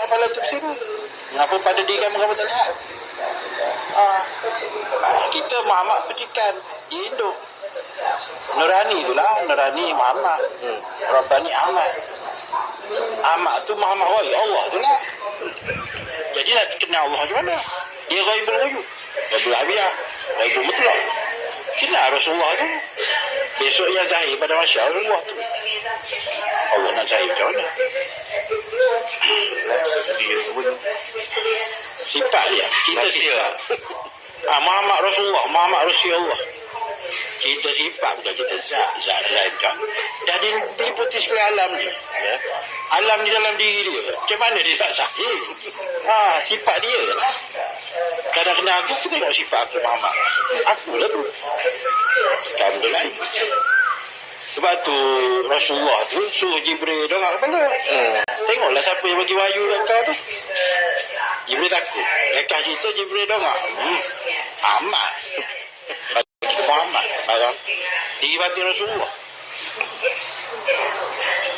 Apalah tafsir Mengapa pada diri kamu kamu tak lihat? Ah, ah, Kita Muhammad petikan Dia hidup Nurani itulah Nurani Muhammad hmm. Rabbani Ahmad. Ahmad tu Muhammad Wai Allah tu lah. Jadi nak kenal Allah macam mana? Dia ghaibul wujud Ghaibul habiyah Ghaibul mutlak Kenal Rasulullah tu. Besok yang zahir pada masyarakat Rasulullah tu. Allah nak zahir macam mana Sifat dia. Kita sifat. Ha, Muhammad Rasulullah Muhammad Rasulullah. Kita sifat bukan kita. Zat zat lain kan dah diliputi sekalian alam ni ya. alam di dalam diri dia. Macam mana dia tak sahih ha, sifat dia. Lah kadang-kadang aku kita tengok sifat aku Muhammad. Aku lah tu. Kamu lain sebab tu Rasulullah tu suruh Jibril dongak kepala hmm. tengoklah siapa yang bagi wahyu dekat kau tu. Jibril takut. Lekah cerita Jibril dongak hmm. amat. Muhammad barang dihibati Rasulullah.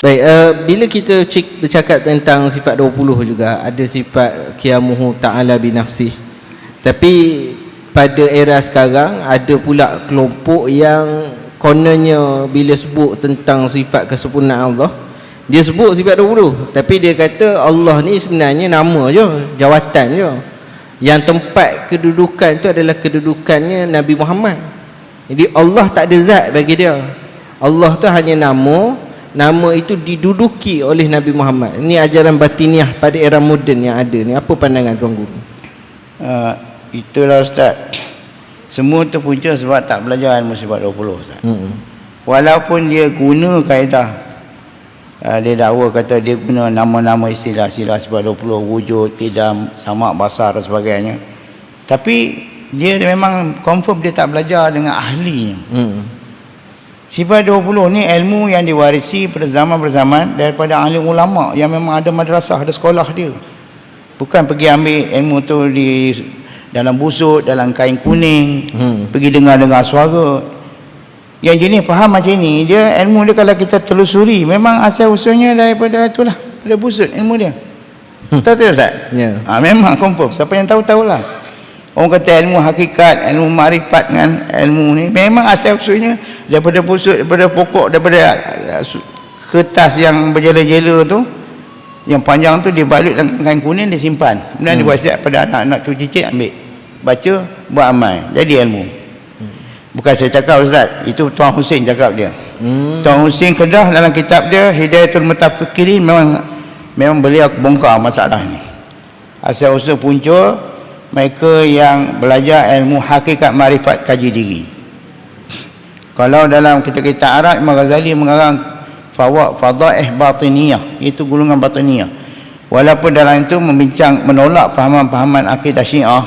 Baik, uh, bila kita cik, bercakap tentang sifat 20 juga ada sifat kiamuhu ta'ala binafsi tapi pada era sekarang ada pula kelompok yang kononnya bila sebut tentang sifat kesempurnaan Allah dia sebut sifat 20 tapi dia kata Allah ni sebenarnya nama je jawatan je yang tempat kedudukan tu adalah kedudukannya Nabi Muhammad jadi Allah tak ada zat bagi dia. Allah tu hanya nama, nama itu diduduki oleh Nabi Muhammad. Ini ajaran batiniah pada era moden yang ada ni. Apa pandangan tuan guru? Uh, itulah ustaz. Semua terpunca sebab tak belajar ilmu sifat 20 ustaz. Hmm. Walaupun dia guna kaedah uh, dia dakwa kata dia guna nama-nama istilah-istilah sifat 20 wujud, tidak, sama, basar dan sebagainya. Tapi dia memang confirm dia tak belajar dengan ahlinya hmm. sifat 20 ni ilmu yang diwarisi pada zaman berzaman daripada ahli ulama yang memang ada madrasah ada sekolah dia bukan pergi ambil ilmu tu di dalam busuk dalam kain kuning hmm. pergi dengar-dengar suara yang jenis faham macam ni dia ilmu dia kalau kita telusuri memang asal usulnya daripada itulah daripada busuk ilmu dia hmm. tahu tak Ustaz? Yeah. Ha, memang confirm siapa yang tahu tahulah Orang kata ilmu hakikat, ilmu marifat dengan ilmu ni memang asal usulnya daripada pusat, daripada pokok, daripada uh, kertas yang berjela-jela tu yang panjang tu dibalut dengan kain kuning disimpan. Kemudian hmm. diwasiat pada anak-anak tu cicit ambil. Baca, buat amal. Jadi ilmu. Hmm. Bukan saya cakap Ustaz, itu Tuan Hussein cakap dia. Hmm. Tuan Hussein Kedah dalam kitab dia Hidayatul Mutafikirin memang memang beliau bongkar masalah ni. Asal usul punca mereka yang belajar ilmu hakikat marifat kaji diri kalau dalam kitab-kitab Arab Imam Ghazali mengarang fawaq fadaih batiniyah itu gulungan batiniyah walaupun dalam itu membincang menolak fahaman-fahaman akidah syiah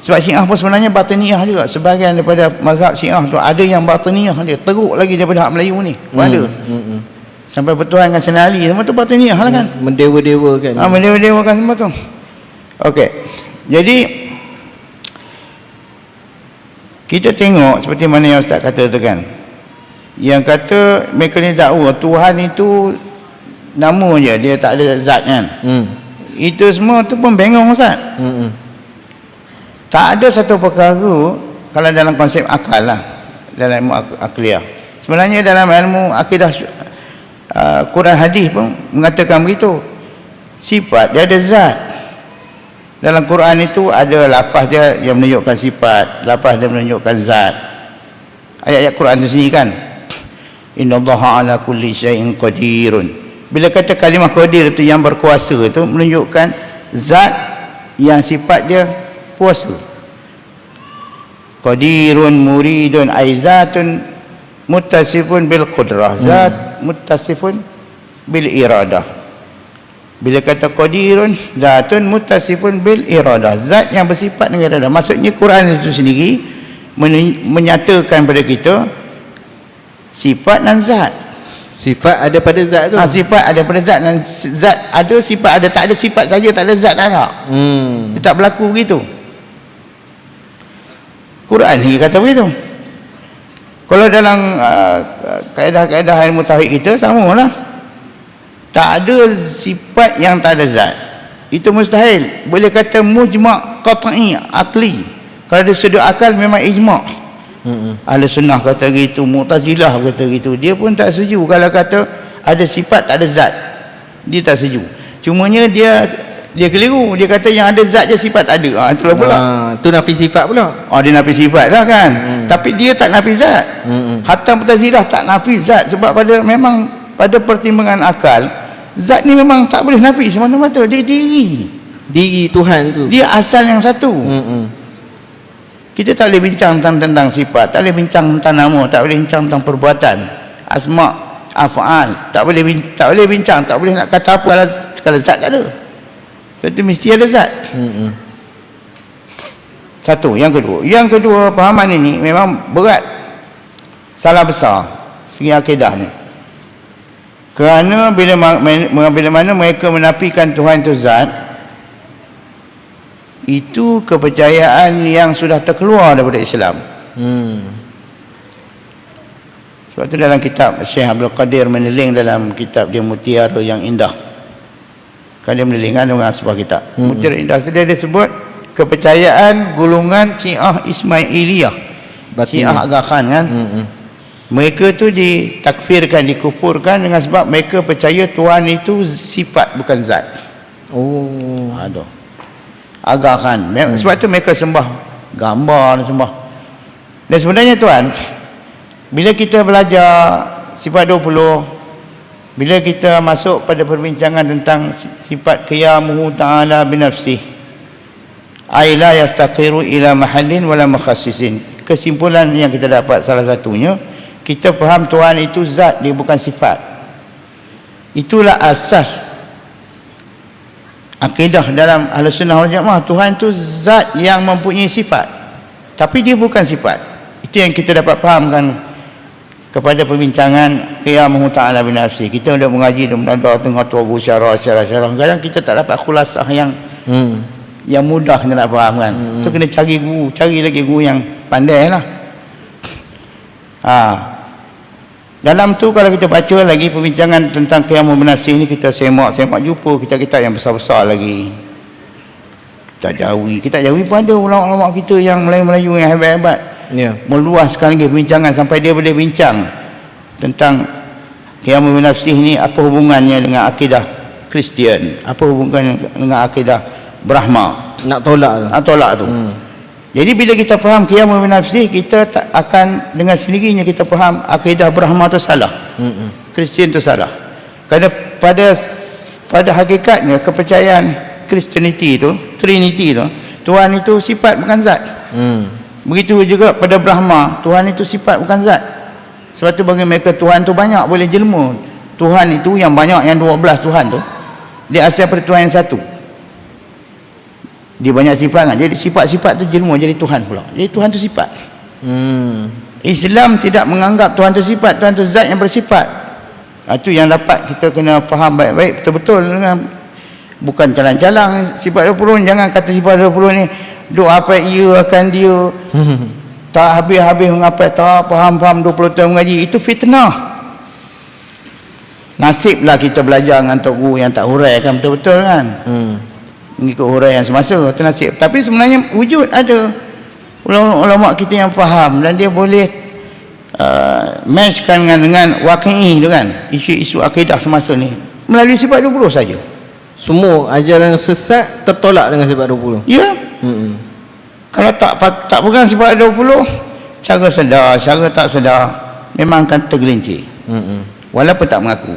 sebab syiah pun sebenarnya batiniyah juga. Sebagian daripada mazhab syiah tu ada yang batiniyah dia. Teruk lagi daripada hak Melayu ni. Hmm, ada. hmm, hmm. sampai bertuhan dengan senali semua tu batiniyah lah kan? Hmm, mendewa-dewakan. Ha, mendewa-dewakan semua tu. Okey. Jadi kita tengok seperti mana yang Ustaz kata tu kan? Yang kata mereka ni dakwa Tuhan itu nama je. Dia tak ada zat kan? Hmm. itu semua tu pun bengong Ustaz. Hmm. Tak ada satu perkara kalau dalam konsep akal lah dalam ilmu ak akliah. Sebenarnya dalam ilmu akidah uh, Quran hadis pun mengatakan begitu. Sifat dia ada zat. Dalam Quran itu ada lafaz dia yang menunjukkan sifat lafaz dia menunjukkan zat. Ayat-ayat Quran itu sendiri kan? Innallaha ala kulli syai'in qadirun. Bila kata kalimah qadir itu yang berkuasa itu menunjukkan zat yang sifat dia puasa qadirun muridun aizatun muttasifun bil qudrah zat hmm. muttasifun bil iradah. Bila kata qadirun zatun mutasifun bil iradah. Zat yang bersifat dengan iradah. Maksudnya Quran itu sendiri menyatakan pada kita sifat dan zat. Sifat ada pada zat tu? Ha, sifat ada pada zat dan zat ada sifat ada tak ada sifat saja tak ada zat tak ada hmm. tak berlaku begitu Quran. Ni kata begitu. Kalau dalam uh, kaedah-kaedah ilmu tauhid kita sama lah tak ada sifat yang tak ada zat. Itu mustahil. Boleh kata mujma' qat'i akli kalau dia sudut akal memang ijma' Hmm. ahli sunnah kata gitu mu'tazilah kata gitu. Dia pun tak setuju kalau kata ada sifat tak ada zat. Dia tak setuju. Cumanya dia dia keliru dia kata yang ada zat je sifat tak ada ha, itulah pula Ah, tu nafi sifat pula. Oh dia nafi sifat lah kan. Hmm. Tapi dia tak nafi zat. Hmm. Hatta Mu'tazilah tak nafi zat sebab pada memang pada pertimbangan akal zat ni memang tak boleh nafi semata-mata dia diri. Diri Tuhan tu. Dia asal yang satu. Hmm. Kita tak boleh bincang tentang, tentang sifat, tak boleh bincang tentang nama, tak boleh bincang tentang perbuatan. Asma, af'al, tak boleh tak boleh bincang, tak boleh nak kata apa kalau, kalau zat tak ada. Itu mesti ada zat. Hmm. Satu, yang kedua. Yang kedua, pahaman ini memang berat. Salah besar segi akidah ni. Kerana bila ma- ma- bila mana mereka menafikan Tuhan itu zat, itu kepercayaan yang sudah terkeluar daripada Islam. Hmm. Sebab itu dalam kitab Syekh Abdul Qadir meneling dalam kitab dia Mutiara yang Indah. Kan dia meneling kan dengan sebuah kitab. Hmm. Mutiara Indah dia, dia sebut kepercayaan golongan Syiah Ismailiyah. Syiah Aga Khan kan. Hmm. Mereka tu ditakfirkan, dikufurkan dengan sebab mereka percaya Tuhan itu sifat bukan zat. Oh. Aduh. Aga Khan. Hmm. Sebab tu mereka sembah gambar dan sembah. Dan sebenarnya tuan, bila kita belajar sifat 20, bila kita masuk pada perbincangan tentang si- sifat qiyamuhu ta'ala binafsih, ay la yaftaqiru ila mahallin wala makhassisin. Kesimpulan yang kita dapat salah satunya, kita faham Tuhan itu zat, dia bukan sifat. Itulah asas akidah dalam ahli sunnah wal jamaah Tuhan itu zat yang mempunyai sifat tapi dia bukan sifat itu yang kita dapat fahamkan kepada perbincangan qiyamuhu ta'ala bin nafsi. Kita dah mengaji dah menadar tengah tuabu syarah syarah syarah. Kadang kita tak dapat khulasah yang Hmm. yang mudah kita nak faham kan? Hmm. tu kena cari guru cari lagi guru yang pandai lah. Ha. dalam tu kalau kita baca lagi perbincangan tentang qiyamul binafsi ni kita semak-semak jumpa kitab-kitab yang besar-besar lagi. Kita jawi. Kita jawi pun ada ulama-ulama kita yang Melayu-Melayu yang hebat-hebat Ya. meluaskan lagi perbincangan sampai dia boleh bincang tentang qiyamul binafsi ni apa hubungannya dengan akidah Kristian apa hubungannya dengan akidah Brahma Nak tolak tu. nak tolak tu Hmm. jadi bila kita faham qiyamul binafsi kita tak akan dengan sendirinya kita faham akidah Brahma tu salah Hmm. Kristian tu salah kerana pada pada hakikatnya kepercayaan Kristianiti itu Trinity itu Tuhan itu sifat bukan zat Hmm. Begitu juga pada Brahma Tuhan itu sifat bukan zat. Sebab tu bagi mereka Tuhan tu banyak boleh jelma Tuhan itu yang banyak yang 12 Tuhan tu. Dia asal pada Tuhan yang satu. Dia banyak sifat kan? Jadi sifat-sifat tu jelma jadi Tuhan pula. Jadi Tuhan tu sifat. Hmm. Islam tidak menganggap Tuhan tu sifat Tuhan tu zat yang bersifat. Itu yang dapat kita kena faham baik-baik. Betul-betul dengan bukan calang-calang sifat 20 jangan kata sifat 20 ni duk apa ia akan dia. Tak habis-habis mengapai tak faham-faham 20 tahun mengaji itu fitnah. Nasiblah kita belajar dengan tok guru yang tak huraikan betul-betul kan. Hmm. mengikut huraian semasa itu nasib. Tapi sebenarnya wujud ada. Ulama-ulama kita yang faham dan dia boleh uh, matchkan dengan dengan waqi'i tu kan. Isu-isu akidah semasa ni. Melalui sifat 20 saja. Semua ajaran sesat tertolak dengan sebab 20. ya Hmm. kalau tak tak pegang sifat 20 cara sedar cara tak sedar memang akan tergelincir Hmm. walaupun tak mengaku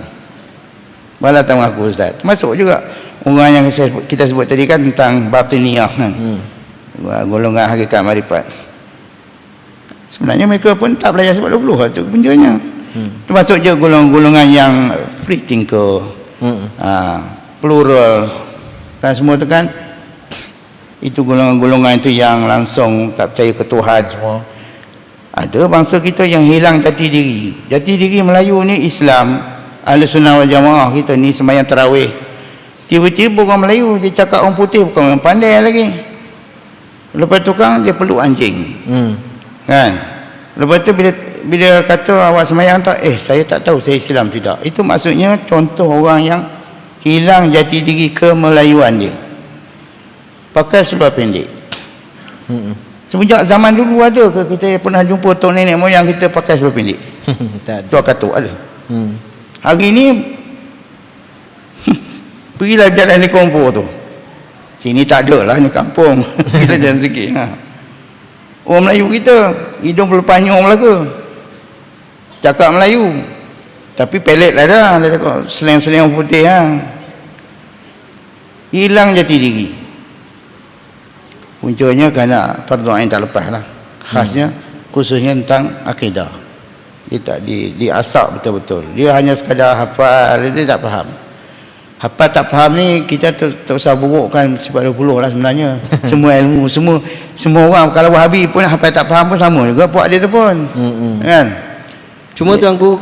walaupun tak mengaku Ustaz termasuk juga orang yang kita sebut tadi kan tentang batiniyah kan Hmm. golongan hakikat marifat sebenarnya mereka pun tak belajar sebab 20 itu puncanya Hmm. termasuk je golongan-golongan yang free thinker Hmm. ha, plural kan semua tu kan itu golongan-golongan itu yang langsung tak percaya ke Tuhan semua. Ada bangsa kita yang hilang jati diri. Jati diri Melayu ni Islam. Ahli Sunnah wal Jamaah kita ni sembahyang tarawih. Tiba-tiba orang Melayu dia cakap orang putih bukan orang pandai lagi. Lepas tu kan dia perlu anjing. Hmm. kan? Lepas tu bila bila kata awak sembahyang tak eh saya tak tahu saya Islam tidak. Itu maksudnya contoh orang yang hilang jati diri kemelayuan dia pakai seluar pendek Hmm. semenjak zaman dulu ada ke kita pernah jumpa tok nenek moyang kita pakai seluar pendek tak ada. tuan katuk ada Hmm. hari ni pergilah jalan di kompor tu sini tak ada lah ni kampung kita jalan sikit ha. orang Melayu kita hidung pelepasnya orang Melaka cakap Melayu tapi pelet lah dah dia cakap seleng-seleng putih ha. hilang jati diri puncanya kerana fardu ain tak lepas lah. Khasnya khususnya tentang akidah. Dia tak di diasap betul-betul. Dia hanya sekadar hafal dia tak faham. Hafal tak faham ni kita tak, tak usah burukkan sifat 20 lah sebenarnya. Semua ilmu semua semua orang kalau wahabi pun hafal tak faham pun sama juga puak dia tu pun. Hmm. kan? Cuma tuan guru